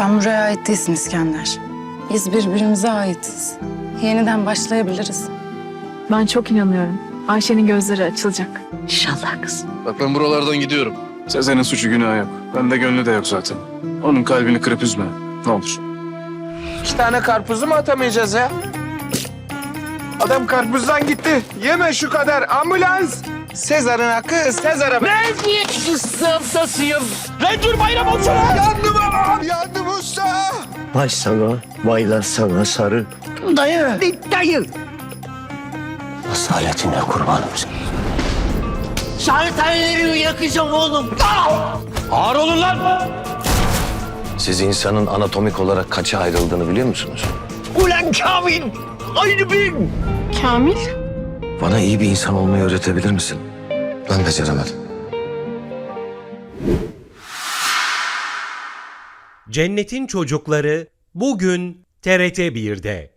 Sen buraya ait değilsin İskender. Biz birbirimize aitiz. Yeniden başlayabiliriz. Ben çok inanıyorum. Ayşe'nin gözleri açılacak. İnşallah kızım. Bak ben buralardan gidiyorum. Sezen'in suçu günahı yok. Bende gönlü de yok zaten. Onun kalbini kırıp üzme. Ne olur. İki tane karpuzu mu atamayacağız ya? Adam karpuzdan gitti. Yeme şu kadar. Ambulans. Sezar'ın hakkı Sezar'a. Ne? Lan dur bayram olsun. Yandım babam. Yandım usta. Vay sana, vaylar sana sarı. Dayı. Dayı. Asaletine kurbanım sen. Şartayları yakacağım oğlum. Ağır olun lan. Siz insanın anatomik olarak kaça ayrıldığını biliyor musunuz? Ulan Kamil. Aynı benim. Kamil? Bana iyi bir insan olmayı öğretebilir misin? Ben beceremedim. Cennetin Çocukları bugün TRT 1'de.